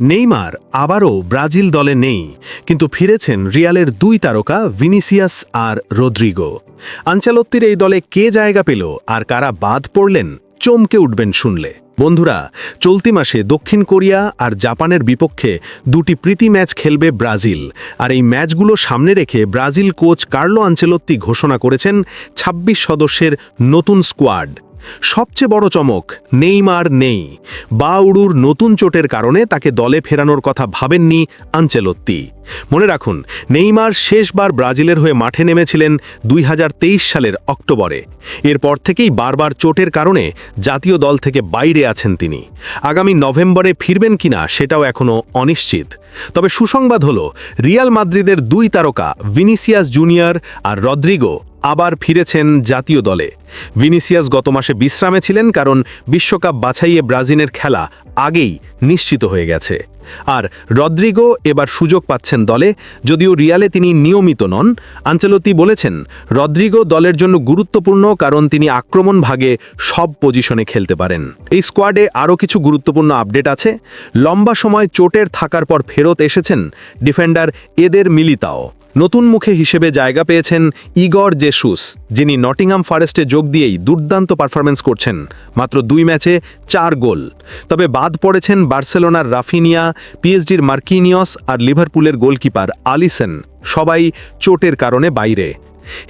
Neymar আবারও Brazil দলে নেই, কিন্তু ফিরেছেন রিয়ালের দুই তারকা ভিনিসিয়াস আর রদ্রিগো। আঞ্চলত্তির এই দলে কে জায়গা পেল আর কারা বাদ পড়লেন চমকে উঠবেন শুনলে। বন্ধুরা, চলতি মাসে দক্ষিণ কোরিয়া আর জাপানের বিপক্ষে দুটি প্রীতি ম্যাচ খেলবে ব্রাজিল, আর এই ম্যাচগুলো সামনে রেখে ব্রাজিল কোচ কার্লো আঞ্চেলত্তি ঘোষণা করেছেন ২৬ সদস্যের নতুন স্কোয়াড। সবচেয়ে বড় চমক, নেইমার নেই। বাউড়ুর নতুন চোটের কারণে তাকে দলে ফেরানোর কথা ভাবেননি আঞ্চেলত্তি। মনে রাখুন, নেইমার শেষবার ব্রাজিলের হয়ে মাঠে নেমেছিলেন দুই হাজার তেইশ সালের অক্টোবরে। এরপর থেকেই বারবার চোটের কারণে জাতীয় দল থেকে বাইরে আছেন তিনি। আগামী নভেম্বরে ফিরবেন কিনা সেটাও এখনও অনিশ্চিত। তবে সুসংবাদ হল, রিয়াল মাদ্রিদের দুই তারকা ভিনিসিয়াস জুনিয়র আর রদ্রিগো আবার ফিরেছেন জাতীয় দলে। ভিনিসিয়াস গত মাসে বিশ্রামে ছিলেন কারণ বিশ্বকাপ বাছাইয়ে ব্রাজিলের খেলা আগেই নিশ্চিত হয়ে গেছে। আর রদ্রিগো এবার সুযোগ পাচ্ছেন দলে, যদিও রিয়ালে তিনি নিয়মিত নন। আঞ্চলতি বলেছেন, রদ্রিগো দলের জন্য গুরুত্বপূর্ণ কারণ তিনি আক্রমণ ভাগে সব পজিশনে খেলতে পারেন। এই স্কোয়াডে আরও কিছু গুরুত্বপূর্ণ আপডেট আছে। লম্বা সময় চোটের থাকার পর ফেরত এসেছেন ডিফেন্ডার এদের মিলিতাও। নতুন মুখে হিসেবে জায়গা পেয়েছেন ইগর জেসুস, যিনি নটিংহাম ফরেস্টে যোগ দিয়েই দুর্দান্ত পারফরমেন্স করছেন, মাত্র দুই ম্যাচে চার গোল। তবে বাদ পড়েছেন বার্সেলোনার রাফিনিয়া পিএসডির মার্কিনিয়স আর লিভারপুলের গোলকিপার আলিসেন, সবাই চোটের কারণে বাইরে।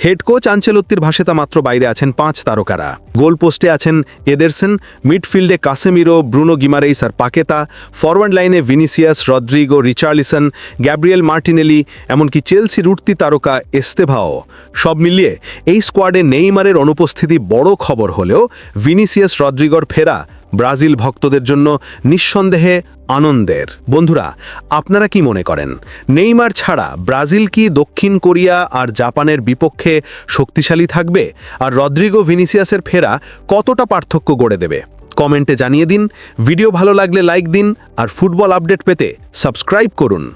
হেড কোচ আঞ্চেলত্তির ভাষেতা মাত্র বাইরে আছেন পাঁচ তারকারা। গোল পোস্টে আছেন এদেরসেন, মিডফিল্ডে কাসেমিরো, ব্রুনো গিমারেইস আর পাকেতা, ফরওয়ার্ড লাইনে Vinicius, Rodrygo, Richarlison, Gabriel Martinelli, এমনকি চেলসির উঠতি তারকা এস্তেভাও। সব মিলিয়ে এই স্কোয়াডে নেইমারের অনুপস্থিতি বড় খবর হলেও ভিনিসিয়াস, রদ্রিগর ফেরা ব্রাজিল ভক্তদের জন্য নিঃসন্দেহে আনন্দের। বন্ধুরা, আপনারা কি মনে করেন, নেইমার ছাড়া ব্রাজিল কি দক্ষিণ কোরিয়া আর জাপানের বিপক্ষে শক্তিশালী থাকবে? আর রদ্রিগো ভিনিসিয়াসের ফেরা কতটা পার্থক্য গড়ে দেবে? কমেন্টে জানিয়ে দিন। ভিডিও ভালো লাগলে লাইক দিন আর ফুটবল আপডেট পেতে সাবস্ক্রাইব করুন।